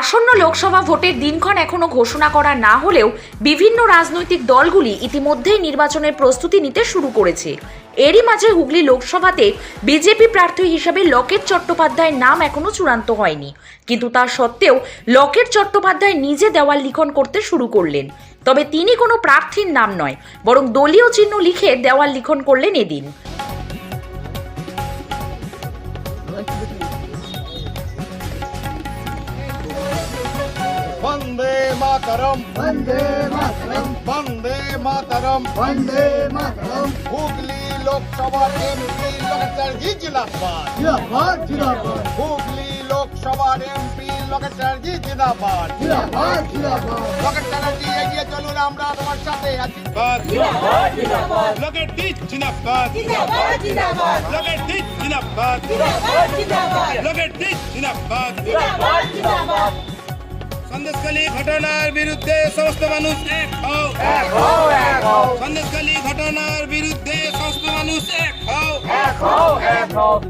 আসন্ন লোকসভা ভোটের দিনক্ষণ এখনও ঘোষণা করা না হলেও বিভিন্ন রাজনৈতিক দলগুলি ইতিমধ্যেই নির্বাচনের প্রস্তুতি নিতে শুরু করেছে। এরই মাঝে হুগলি লোকসভাতে বিজেপি প্রার্থী হিসেবে লকেট চট্টোপাধ্যায়ের নাম এখনও চূড়ান্ত হয়নি। কিন্তু তা সত্ত্বেও লকেট চট্টোপাধ্যায় নিজে দেওয়াল লিখন করতে শুরু করলেন। তবে তিনি কোনো প্রার্থীর নাম নয়, বরং দলীয় চিহ্ন লিখে দেওয়াল লিখন করলেন এদিন। मातरम् वन्दे मातरम् वन्दे मातरम् वन्दे मातरम् হুগলি লোকসভার এমপি লোকেটারজি জিন্দাবাদ जिंदाबाद जिंदाबाद হুগলি লোকসভার এমপি লোকেটারজি জিন্দাবাদ जिंदाबाद जिंदाबाद লোকেটারজি এগিয়ে চলুন আমরা তোমার সাথে আছি লোকেটি জিন্দাবাদ লোকেটি জিন্দাবাদ লোকেটি জিন্দাবাদ সন্দেশখালী ঘটনার বিরুদ্ধে সমস্ত মানুষ এক হও। সন্দেশখালী ঘটনার বিরুদ্ধে সমস্ত মানুষ এক হও।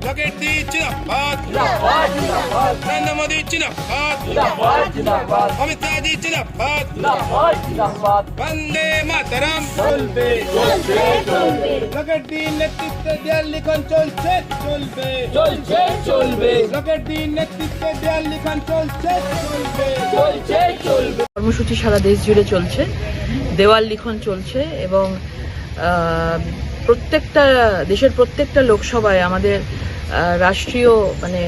লোকেটি জিন্দাবাদ। নরেন্দ্র মোদী জিন্দাবাদ। অমিত শাহজি জিন্দাবাদ। বন্দে মাতরম। চলবে লোকেটি নেতৃত্বে দেয়াল লিখন চলছে চলবে। চলছে চলবে। লোকেটি নেতৃত্বে দেয়াল লিখন চলছে চলবে। কর্মসূচি সারা দেশ জুড়ে চলছে, দেওয়াল লিখন চলছে এবং প্রত্যেকটা, দেশের প্রত্যেকটা লোকসভায় আমাদের রাষ্ট্রীয় মানে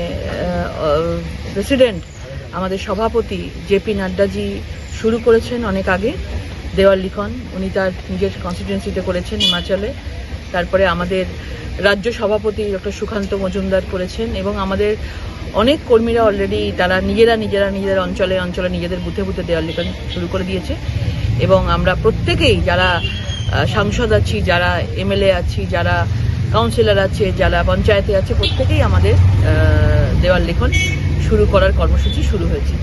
প্রেসিডেন্ট আমাদের সভাপতি জেপি নাড্ডাজি শুরু করেছেন অনেক আগে। দেওয়াল লিখন। উনি তার নিজের কনস্টিটিউয়েন্সিতে করেছেন হিমাচলে। তারপরে আমাদের রাজ্য সভাপতি ডক্টর সুকান্ত মজুমদার করেছেন এবং আমাদের অনেক কর্মীরা অলরেডি তারা নিজেরা নিজেরা নিজেদের অঞ্চলে অঞ্চলে নিজেদের বুথে বুথে দেওয়াল লিখন শুরু করে দিয়েছে। এবং আমরা প্রত্যেকেই যারা সাংসদ আছি, যারা এমএলএ আছি, যারা কাউন্সিলর আছে, যারা পঞ্চায়েতে আছে, প্রত্যেকেই আমাদের দেওয়াল লিখন শুরু করার কর্মসূচি শুরু হয়েছে।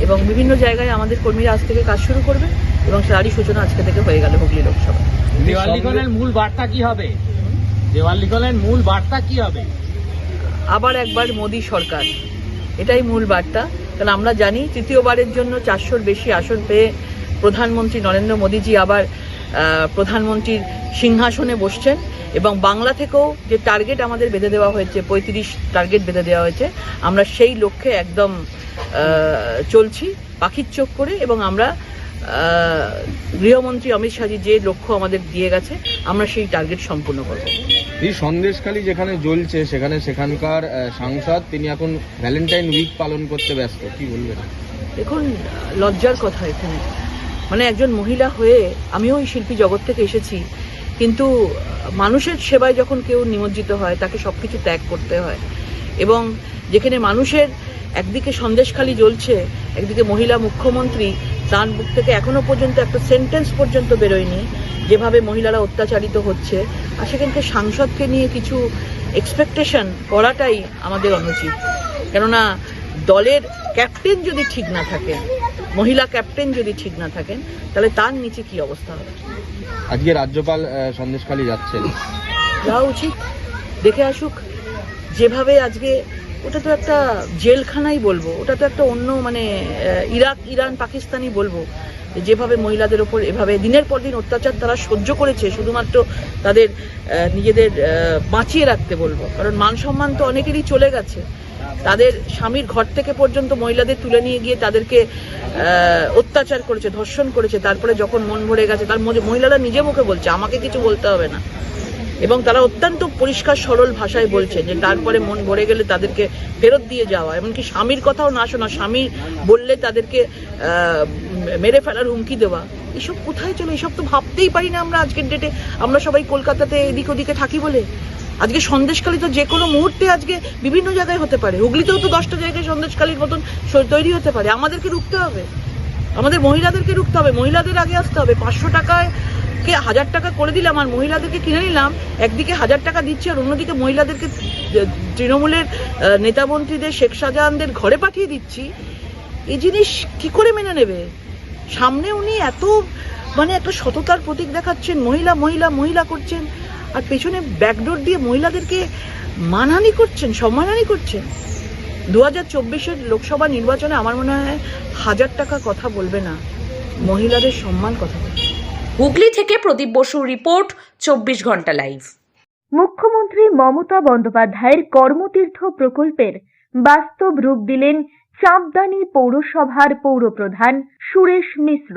এবং বিভিন্ন জায়গায় আমাদের কর্মীরা আজ থেকে কাজ শুরু করবে এবং সারি সূচনা আজকে থেকে হয়ে গেল হুগলি লোকসভা। দেওয়াল লিখনের মূল বার্তা কি হবে? দেওয়াল লিখনের মূল বার্তা কি হবে? আবার একবার মোদী সরকার। এটাই মূল বার্তা। কারণ আমরা জানি তৃতীয়বারের জন্য চারশোর বেশি আসন পেয়ে প্রধানমন্ত্রী নরেন্দ্র মোদীজি আবার প্রধানমন্ত্রীর সিংহাসনে বসছেন এবং বাংলা থেকেও যে টার্গেট আমাদের বেঁধে দেওয়া হয়েছে পঁয়ত্রিশ টার্গেট বেঁধে দেওয়া হয়েছে আমরা সেই লক্ষ্যে একদম চলছি পাখির চোখ করে এবং আমরা গৃহমন্ত্রী অমিত শাহজি যে লক্ষ্য আমাদের দিয়ে গেছে আমরা সেই টার্গেট সম্পূর্ণ করব। এই সন্দেশখালী যেখানে জ্বলছে সেখানে সেখানকার সাংসদ তিনি এখন ভ্যালেন্টাইন উইক পালন করতে ব্যস্ত কি বলবেন? দেখুন লজ্জার কথা এখানে। মানে একজন মহিলা হয়ে আমিও এই শিল্পী জগৎ থেকে এসেছি। কিন্তু, মানুষের সেবায় যখন কেউ নিমজ্জিত হয়, তাকে সব কিছু ত্যাগ করতে হয়। এবং যেখানে মানুষের একদিকে সন্দেশখালি জ্বলছে, একদিকে মহিলা মুখ্যমন্ত্রী, তার মুখ থেকে এখনও পর্যন্ত একটা সেন্টেন্স পর্যন্ত বেরোয়নি, যেভাবে মহিলারা অত্যাচারিত হচ্ছে। আর সেখানকে সাংসদকে নিয়ে কিছু এক্সপেকটেশন করাটাই আমাদের অনুচিত। কেননা দলের ক্যাপ্টেন যদি ঠিক না থাকেন মহিলা ক্যাপ্টেন যদি ঠিক না থাকেন তাহলে তার নিচে কি অবস্থা হবে? আজকে রাজ্যপাল সন্দেশখালী যাচ্ছেন। যাওয়া উচিত। দেখে আসুক। যেভাবে আজকে, ওটা তো একটা জেলখানাই বলব, ওটা তো একটা অন্য মানে ইরাক, ইরান পাকিস্তানি বলব যেভাবে মহিলাদের ওপর, এভাবে দিনের পর দিন অত্যাচার তারা সহ্য করেছে, শুধুমাত্র তাদের নিজেদের বাঁচিয়ে রাখতে বলব, কারণ মান সম্মান তো অনেকেরই চলে গেছে। তাদের স্বামীর ঘর থেকে পর্যন্ত মহিলাদের তুলে নিয়ে গিয়ে তাদেরকে অত্যাচার করেছে, ধর্ষণ করেছে, তারপরে যখন মন ভরে গেছে, তার মহিলারা নিজে মুখে বলছে, আমাকে কিছু বলতে হবে না। এবং তারা অত্যন্ত পরিষ্কার, সরল ভাষায় বলছে যে তারপরে মন ভরে গেলে তাদেরকে ফেরত দিয়ে যাওয়া, এমনকি স্বামীর কথাও না শোনা, স্বামী বললে তাদেরকে মেরে ফেলার হুমকি দেওয়া। এসব কোথায় চলে? এসব তো ভাবতেই পারি না আমরা আজকের ডেটে আমরা সবাই কলকাতাতে এদিক ওদিকে থাকি বলে। আজকে সন্দেশখালী তো যে কোনো মুহূর্তে আজকে বিভিন্ন জায়গায় হতে পারে। হুগলিতেও তো দশটা জায়গায় সন্দেশকালীর মতন তৈরি হতে পারে। আমাদেরকে রুখতে হবে। আমাদের মহিলাদেরকে রুখতে হবে। মহিলাদের আগে আসতে হবে। পাঁচশো টাকায় কে হাজার টাকা করে দিলাম আর মহিলাদেরকে কিনে নিলাম, একদিকে হাজার টাকা দিচ্ছি আর অন্যদিকে মহিলাদেরকে তৃণমূলের নেতামন্ত্রীদের, শেখ শাহজাহানদের ঘরে পাঠিয়ে দিচ্ছি। এই জিনিস কি করে মেনে নেবে? সামনে উনি এত মানে একটা সততার প্রতীক দেখাচ্ছেন, মহিলা মহিলা মহিলা করছেন, আর পেছনে ব্যাকডোর দিয়ে মহিলাদেরকে মানহানি করছেন, সম্মানহানি করছেন। দু হাজার চব্বিশের লোকসভা নির্বাচনে আমার মনে হয় হাজার টাকা কথা বলবে না, মহিলাদের সম্মান কথা বলবে। হুগলি থেকে প্রদীপ বসুর রিপোর্ট, চব্বিশ ঘণ্টা লাইভ। মুখ্যমন্ত্রী মমতা বন্দ্যোপাধ্যায়ের কর্মতীর্থ প্রকল্পের বাস্তব রূপ দিলেন চাঁদদানি পৌরসভার পৌরপ্রধান সুরেশ মিশ্র।